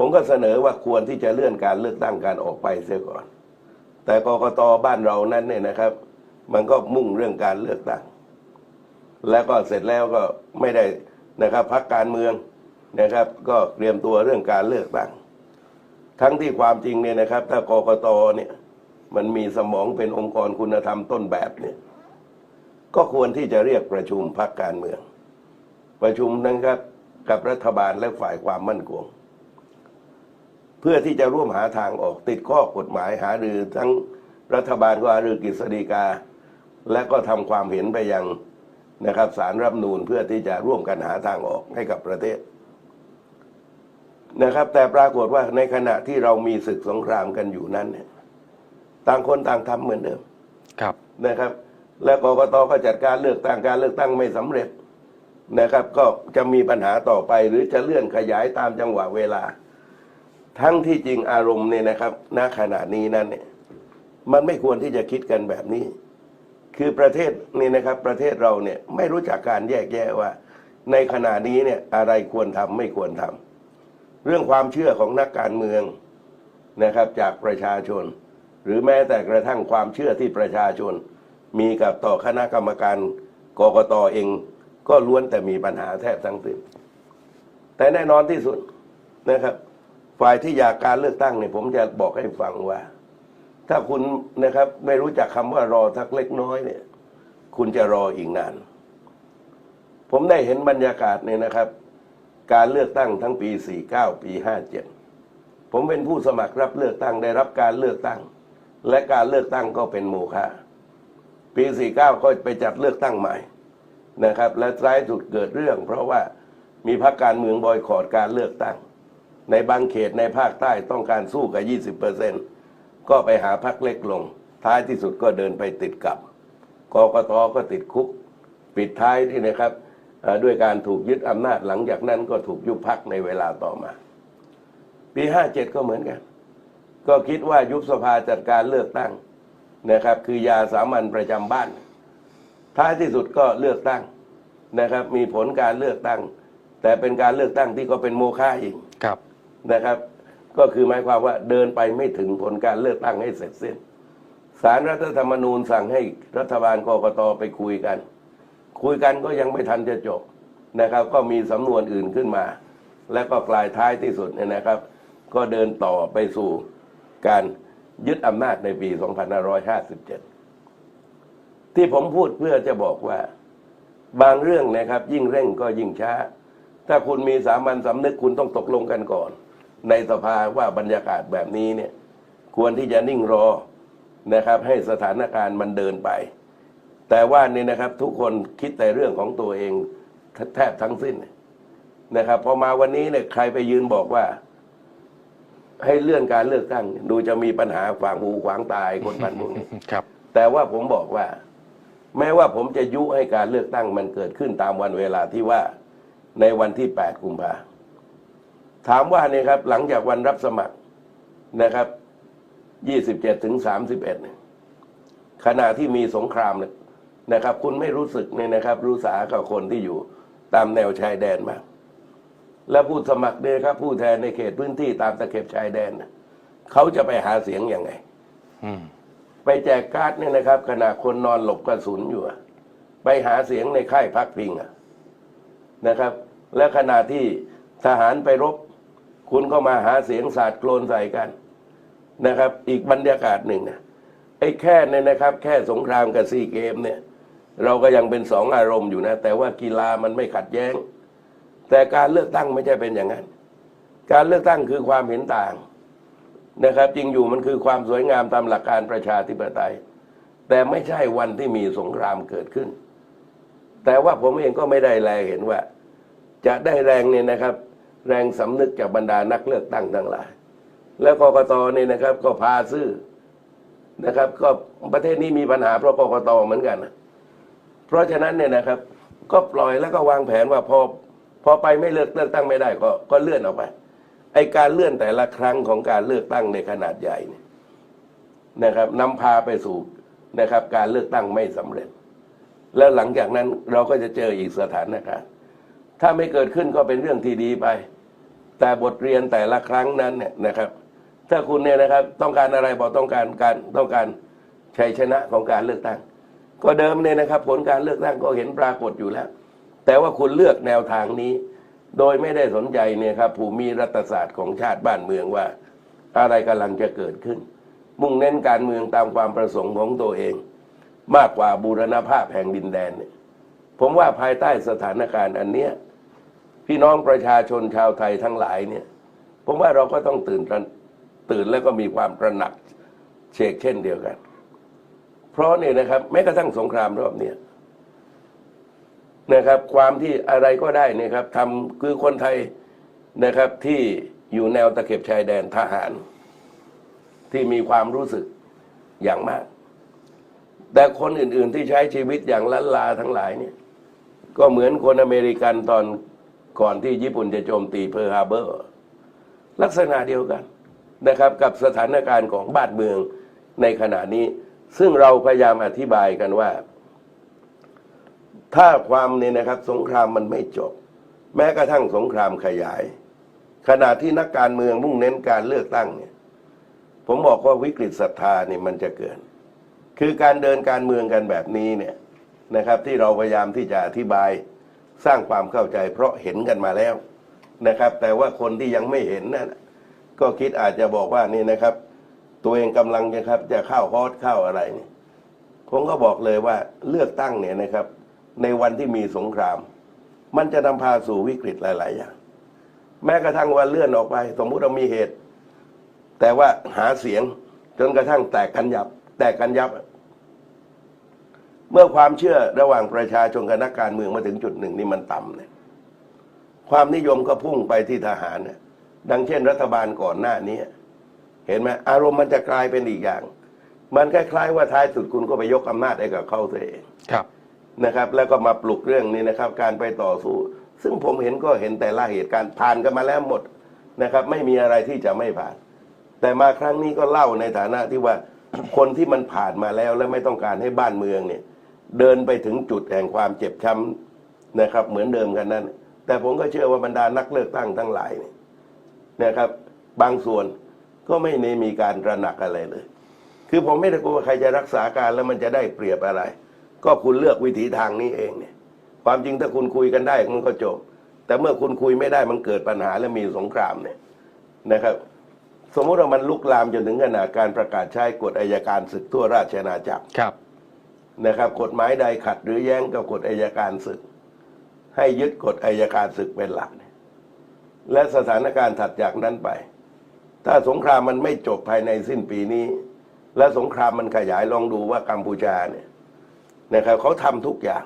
ผมก็เสนอว่าควรที่จะเลื่อนการเลือกตั้งการออกไปเสียก่อน แต่กกตบ้านเรานั้นเนี่ยนะครับ มันก็มุ่งเรื่องการเลือกตั้ง แล้วก็เสร็จแล้วก็ไม่ได้นะครับพักการเมืองนะครับ ก็เตรียมตัวเรื่องการเลือกตั้ง ทั้งที่ความจริงเนี่ยนะครับ ถ้ากกตเนี่ยมันมีสมองเป็นองค์กรคุณธรรมต้นแบบเนี่ย ก็ควรที่จะเรียกประชุมพักการเมือง ประชุมนะครับกับรัฐบาลและฝ่ายความมั่นคง เพื่อที่จะร่วมหาทางออกติดข้อกฎหมายหารือทั้งรัฐบาลก็หารือกฤษฎีกา และก็ทำความเห็นไปยังนะครับสารรัฐธรรมนูญเพื่อที่จะร่วมกันหาทางออกให้กับประเทศนะครับ แต่ปรากฏว่าในขณะที่เรามีศึกสงครามกันอยู่นั้นเนี่ยต่างคนต่างทำเหมือนเดิมครับนะครับ และกกตก็จัดการเลือกตั้งการเลือกตั้งไม่สำเร็จนะครับ ก็จะมีปัญหาต่อไปหรือจะเลื่อนขยายตามจังหวะเวลา ทั้งที่จริงอารมณ์เนี่ยนะครับณขณะนี้นั้นเนี่ยมันไม่ควรที่จะคิดกันแบบนี้ คือประเทศนี่นะครับ ประเทศเราเนี่ยไม่รู้จักการแยกแยะว่า ในขณะนี้เนี่ยอะไรควรทำไม่ควรทำเรื่องความเชื่อของนักการเมืองนะครับ จากประชาชน หรือแม้แต่กระทั่งความเชื่อที่ประชาชน มีกับต่อคณะกรรมการกกตเอง ก็ล้วนแต่มีปัญหาแทบทั้งสิ้นแต่แน่นอนที่สุดนะครับ ฝ่ายที่อยากการเลือกตั้งเนี่ยผมจะบอกให้ฟังว่า ถ้าคุณนะครับไม่รู้จักคำว่ารอทักเล็กน้อยเนี่ย คุณจะรออีกนาน ผมได้เห็นบรรยากาศเนี่ยนะครับ การเลือกตั้งทั้งปี 49 ปี 57 ผมเป็นผู้สมัครรับเลือกตั้งได้รับการเลือกตั้ง และการเลือกตั้งก็เป็นโมฆะปี 49 ก็ไปจัดเลือกตั้งใหม่นะครับ และท้ายสุดเกิดเรื่อง เพราะว่ามีพรรคการเมืองบอยคอรดการเลือกตั้ง ในบางเขตในภาคใต้ต้องการสู้กับ 20เปอร์เซ็นต์ก็ไปหาพรรคเล็กลง ท้ายที่สุดก็เดินไปติดกับกกตก็ติดคุก ปิดท้ายที่นะครับด้วยการถูกยึดอำนาจหลังจากนั้นก็ถูกยุบพักในเวลาต่อมา ปี 57 ก็เหมือนกัน ก็คิดว่ายุบสภาจัดการเลือกตั้งนะครับ คือยาสามัญประจำบ้าน ท้ายที่สุดก็เลือกตั้งนะครับ มีผลการเลือกตั้ง แต่เป็นการเลือกตั้งที่ก็เป็นโมฆะอีกครับ นะครับ ก็คือหมายความว่าเดินไปไม่ถึงผลการเลือกตั้งให้เสร็จสิ้นสารรัฐธรรมนูญสั่งให้รัฐบาลกกตไปคุยกัน คุยกันก็ยังไม่ทันจะจบนะครับ ก็มีสำนวนอื่นขึ้นมา แล้วก็กลายท้ายที่สุดเนี่ยนะครับ ก็เดินต่อไปสู่การยึดอำนาจในปี 2557 ที่ผมพูดเพื่อจะบอกว่า บางเรื่องนะครับ ยิ่งเร่งก็ยิ่งช้า ถ้าคุณมีสามัญสำนึกคุณต้องตกลงกันก่อน ในสภาว่าบรรยากาศแบบนี้เนี่ยควรที่จะนิ่งรอนะครับ ให้สถานการณ์มันเดินไป แต่ว่านี่นะครับทุกคนคิดแต่เรื่องของตัวเองแทบทั้งสิ้นนะครับพอมาวันนี้เนี่ยใครไปยืนบอกว่า ให้เลื่อนการเลือกตั้ง ดูจะมีปัญหาขวางหูขวางตายคนพันพวกนี้ครับ แต่ว่าผมบอกว่า แม้ว่าผมจะยุให้การเลือกตั้งมันเกิดขึ้นตามวันเวลาที่ว่าในวันที่ 8 กุมภา ถามว่าเนี่ยครับหลังจากวันรับสมัครนะครับ27ถึง31เนี่ยขณะที่มีสงครามเนี่ยนะครับ คุณไม่รู้สึกเนี่ยนะครับ รู้สากับคนที่อยู่ตามแนวชายแดนมาก และผู้สมัครเนี่ยครับ ผู้แทนในเขตพื้นที่ตามตะเข็บชายแดนน่ะเขาจะไปหาเสียงยังไงอืมไปแจกการ์ดเนี่ยนะครับ ขณะคนนอนหลบกระสุนอยู่อะไปหาเสียงในค่ายพักพิงอะนะครับ และขณะที่ทหารไปรบ คุณก็มาหาเสียงสาดโคลนใส่กันนะครับ อีกบรรยากาศหนึ่งนะไอ้แค่เนี่ยนะครับ แค่สงครามกับซีเกมเนี่ย เราก็ยังเป็นสองอารมณ์อยู่นะ แต่ว่ากีฬามันไม่ขัดแย้ง แต่การเลือกตั้งไม่ใช่เป็นอย่างนั้น การเลือกตั้งคือความเห็นต่างนะครับ จริงอยู่มันคือความสวยงามตามหลักการประชาธิปไตย แต่ไม่ใช่วันที่มีสงครามเกิดขึ้น แต่ว่าผมเองก็ไม่ได้แลเห็นว่า จะได้แรงเนี่ยนะครับ แรงสำนึกจากบรรดานักเลือกตั้งทั้งหลาย แล้วกกตเนี่ยนะครับ ก็พาซื่อนะครับ ก็ประเทศนี้มีปัญหาเพราะกกตเหมือนกันนะเพราะฉะนั้นเนี่ยนะครับ ก็ปล่อยแล้วก็วางแผนว่าพอพอไปไม่เลือกเลือกตั้งไม่ได้ก็ก็เลื่อนออกไปไอการเลื่อนแต่ละครั้งของการเลือกตั้งในขนาดใหญ่เนี่ยนะครับนำพาไปสู่นะครับ การเลือกตั้งไม่สำเร็จ แล้วหลังจากนั้นเราก็จะเจออีกสถานการณ์ ถ้าไม่เกิดขึ้นก็เป็นเรื่องที่ดีไป แต่บทเรียนแต่ละครั้งนั้นเนี่ยนะครับ ถ้าคุณเนี่ยนะครับต้องการอะไรบอกต้องการการต้องการชัยชนะของการเลือกตั้ง ก็เดิมเนี่ยนะครับ ผลการเลือกตั้งก็เห็นปรากฏอยู่แล้ว แต่ว่าคุณเลือกแนวทางนี้ โดยไม่ได้สนใจเนี่ยครับภูมิรัฐศาสตร์ของชาติบ้านเมืองว่า อะไรกำลังจะเกิดขึ้น มุ่งเน้นการเมืองตามความประสงค์ของตัวเอง มากกว่าบูรณภาพแห่งดินแดนเนี่ยผมว่าภายใต้สถานการณ์อันเนี้ย พี่น้องประชาชนชาวไทยทั้งหลายเนี่ยผมว่าเราก็ต้องตื่นตื่นแล้วก็มีความตระหนักเชกเช่นเดียวกัน เพราะเนี่ยนะครับ แม้กระทั่งสงครามรอบเนี้ยนะครับ ความที่อะไรก็ได้เนี่ยครับทำคือคนไทยนะครับที่อยู่แนวตะเข็บชายแดนทหาร ที่มีความรู้สึกอย่างมาก แต่คนอื่น ๆ ที่ใช้ชีวิตอย่างล้านลาทั้งหลายเนี่ย ก็เหมือนคนอเมริกันตอน ก่อนที่ญี่ปุ่นจะโจมตีเพิร์ฮาเบอร์ ลักษณะเดียวกันนะครับ กับสถานการณ์ของบ้านเมืองในขณะนี้ ซึ่งเราพยายามอธิบายกันว่า ถ้าความเนี่ยนะครับสงครามมันไม่จบ แม้กระทั่งสงครามขยาย ขณะที่นักการเมืองมุ่งเน้นการเลือกตั้งเนี่ย ผมบอกว่าวิกฤตศรัทธาเนี่ยมันจะเกิดคือการเดินการเมืองกันแบบนี้เนี่ยนะครับ ที่เราพยายามที่จะอธิบาย สร้างความเข้าใจเพราะเห็นกันมาแล้วนะครับ แต่ว่าคนที่ยังไม่เห็นนั่นก็คิดอาจจะบอกว่านี่นะครับ ตัวเองกำลังจะครับจะเข้าฮอตเข้าอะไรเนี่ยผมก็บอกเลยว่าเลือกตั้งเนี่ยนะครับ ในวันที่มีสงคราม มันจะนำพาสู่วิกฤตหลาย ๆ อย่าง แม้กระทั่งวันเลื่อนออกไป สมมุติเรามีเหตุ แต่ว่าหาเสียงจนกระทั่งแตกกันยับ แตกกันยับ เมื่อความเชื่อระหว่างประชาชนกับนักการเมืองมาถึงจุดหนึ่งนี่มันต่ำเนี่ยความนิยมก็พุ่งไปที่ทหารเนี่ยดังเช่น รัฐบาลก่อนหน้านี้เห็นไหมอารมณ์มันจะกลายเป็นอีกอย่าง มันคล้ายๆว่าท้ายสุดคุณก็ไปยกอำนาจให้กับเขาตัวเองครับนะครับ แล้วก็มาปลุกเรื่องนี้นะครับ การไปต่อสู้ ซึ่งผมเห็นก็เห็นแต่ละเหตุการณ์ผ่านกันมาแล้วหมดนะครับ ไม่มีอะไรที่จะไม่ผ่าน แต่มาครั้งนี้ก็เล่าในฐานะที่ว่าคนที่มันผ่านมาแล้วและไม่ต้องการให้บ้านเมืองเนี่ย เดินไปถึงจุดแห่งความเจ็บช้ำนะครับ เหมือนเดิมกันนั่นแต่ผมก็เชื่อว่าบรรดานักเลือกตั้งทั้งหลายเนี่ยนะครับ บางส่วนก็ไม่ได้มีการระหนักอะไรเลย คือผมไม่ได้กลัวว่าใครจะรักษาการแล้วมันจะได้เปรียบอะไร ก็คุณเลือกวิถีทางนี้เองเนี่ย ความจริงถ้าคุณคุยกันได้มันก็จบ แต่เมื่อคุณคุยไม่ได้มันเกิดปัญหาและมีสงครามเนี่ยนะครับ สมมติว่ามันลุกลามจนถึงขนาดการประกาศใช้กฎอายการศึกทั่วราชอาณาจักรครับ นะครับกฎหมายใดขัดหรือแย้งกับกฎอายการศึก ให้ยึดกฎอายการศึกเป็นหลัก และสถานการณ์ถัดจากนั้นไป ถ้าสงครามมันไม่จบภายในสิ้นปีนี้ และสงครามมันขยายลองดูว่ากัมพูชาเนี่ยนะครับเขาทำทุกอย่าง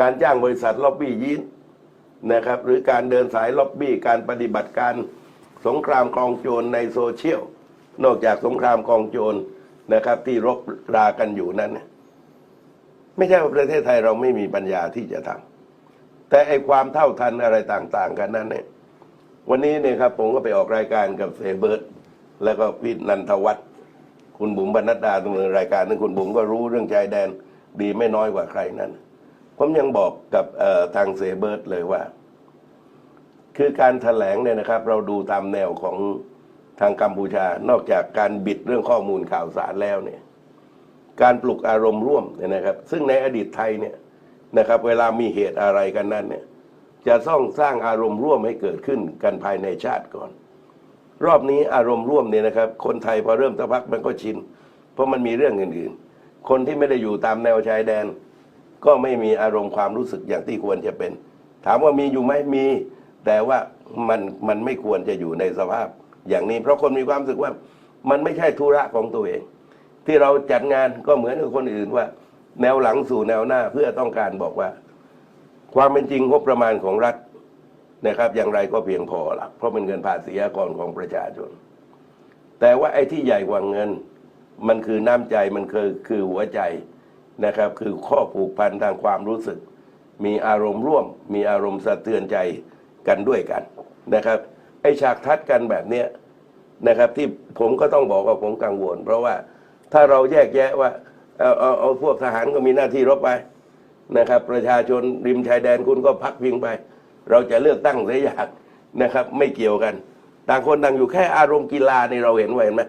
การจ้างบริษัทล็อบบี้ยีนนะครับหรือการเดินสายล็อบบี้การปฏิบัติการสงครามกองโจรในโซเชียลนอกจากสงครามกองโจรนะครับที่รบรากันอยู่นั้นเนี่ย ไม่ใช่ว่าประเทศไทยเราไม่มีปัญญาที่จะทำแต่ไอความเท่าทันอะไรต่างๆ กันนั้นเนี่ยวันนี้เนี่ยครับผมก็ไปออกรายการกับเสเบิร์ตแล้วก็พินันทวัฒน์คุณบุ๋มบรรณดาตรงนรายการนึงคุณบุ๋มก็รู้เรื่องชายแดนดีไม่น้อยกว่าใครนั้น ผมยังบอกกับทางเสเบิร์ตเลยว่า คือการแถลงเนี่ยนะครับ เราดูตามแนวของทางกัมพูชา นอกจากการบิดเรื่องข้อมูลข่าวสารแล้วเนี่ย การปลุกอารมณ์ร่วมเนี่ยนะครับ ซึ่งในอดีตไทยเนี่ยนะครับ เวลามีเหตุอะไรกันนั้นเนี่ยจะต้องสร้างอารมณ์ร่วมให้เกิดขึ้นกันภายในชาติก่อน รอบนี้อารมณ์ร่วมเนี่ยนะครับ คนไทยพอเริ่มสักพักมันก็ชิน เพราะมันมีเรื่องอื่นๆ คนที่ไม่ได้อยู่ตามแนวชายแดน ก็ไม่มีอารมณ์ความรู้สึกอย่างที่ควรจะเป็น ถามว่ามีอยู่ไหมมี แต่ว่ามันมันไม่ควรจะอยู่ในสภาพอย่างนี้ เพราะคนมีความรู้สึกว่ามันไม่ใช่ธุระของตัวเอง ที่เราจัดงานก็เหมือนกับคนอื่นว่า แนวหลังสู่แนวหน้าเพื่อต้องการบอกว่า ความเป็นจริงงบประมาณของรัฐนะครับ อย่างไรก็เพียงพอละเพราะเป็นเงินภาษีอากรของประชาชน แต่ว่าไอ้ที่ใหญ่กว่าเงิน มันคือน้ำใจมันคือคือหัวใจนะครับ คือข้อผูกพันทางความรู้สึก มีอารมณ์ร่วม มีอารมณ์สะเทือนใจกันด้วยกันนะครับ ไอ้ฉากทัดกันแบบเนี้ยนะครับ ที่ผมก็ต้องบอกว่าผมกังวล เพราะว่า ถ้าเราแยกแยะว่าเอาเอาเอาพวกทหารก็มีหน้าที่รบไปนะครับ ประชาชนริมชายแดนคุณก็พักพิงไป เราจะเลือกตั้งเสียอยากนะครับ ไม่เกี่ยวกัน ต่างคนต่างอยู่แค่อารมณ์กีฬาในเราเห็นไว้เห็นไหม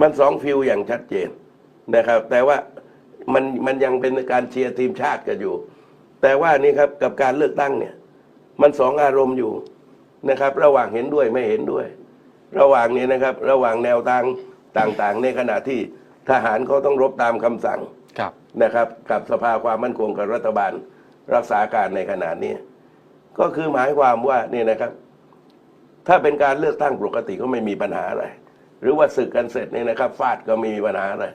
มันสองฟิลอย่างชัดเจนนะครับ แต่ว่ามันมันยังเป็นการเชียร์ทีมชาติกันอยู่ แต่ว่านี่ครับกับการเลือกตั้งเนี่ย มันสองอารมณ์อยู่นะครับ ระหว่างเห็นด้วยไม่เห็นด้วย ระหว่างนี้นะครับ ระหว่างแนวทางต่างๆ ในขณะที่ ทหารเขาต้องรบตามคำสั่งครับ นะครับ กับสภาความมั่นคงกับรัฐบาลรักษาการในขณะนี้ก็คือหมายความว่านี่นะครับ ถ้าเป็นการเลือกตั้งปกติก็ไม่มีปัญหาอะไร หรือว่าศึกกันเสร็จเนี่ยนะครับฟาดก็ไม่มีปัญหาอะไร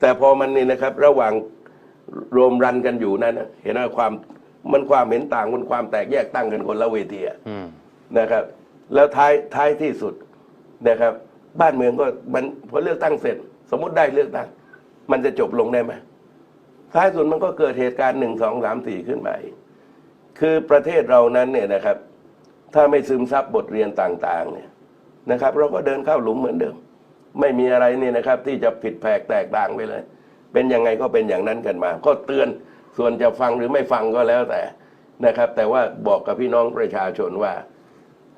แต่พอมันนี่นะครับ ระหว่างรวมรันกันอยู่นั้นน่ะเห็นว่าความมันความเห็นต่างมันความแตกแยกตั้งกันคนละเวทีอะ อืม นะครับแล้วท้ายท้ายที่สุดนะครับ บ้านเมืองก็มันพอเลือกตั้งเสร็จ สมมติได้เลือกตั้งมันจะจบลงได้ไหมท้ายสุดมันก็เกิดเหตุการณ์หนึ่งสองสามสี่ขึ้นมาอีกคือประเทศเรานั้นเนี่ยนะครับ ถ้าไม่ซึมซับบทเรียนต่าง ๆ เนี่ยนะครับ เราก็เดินเข้าหลุมเหมือนเดิม ไม่มีอะไรนี่นะครับ ที่จะผิดแผกแตกต่างไปเลย เป็นยังไงก็เป็นอย่างนั้นกันมา ก็เตือนส่วนจะฟังหรือไม่ฟังก็แล้วแต่นะครับ แต่ว่าบอกกับพี่น้องประชาชนว่า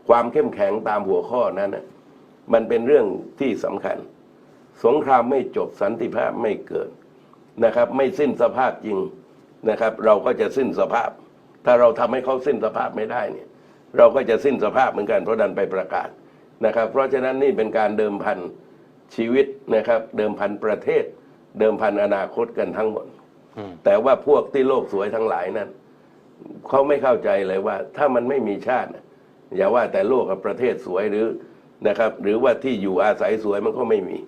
ความเข้มแข็งตามหัวข้อนั้นนะมันเป็นเรื่องที่สำคัญ สงครามไม่จบสันติภาพไม่เกิดนะครับ ไม่สิ้นสภาพจริงนะครับ เราก็จะสิ้นสภาพ ถ้าเราทำให้เขาสิ้นสภาพไม่ได้เนี่ย เราก็จะสิ้นสภาพเหมือนกันเพราะดันไปประกาศนะครับ เพราะฉะนั้นนี่เป็นการเดิมพันชีวิตนะครับ เดิมพันประเทศ เดิมพันอนาคตกันทั้งหมดอืมแต่ว่าพวกที่โลกสวยทั้งหลายนั้นเขาไม่เข้าใจเลยว่า ถ้ามันไม่มีชาติน่ะอย่าว่าแต่โลกกับประเทศสวยหรือนะครับ หรือว่าที่อยู่อาศัยสวยมันก็ไม่มี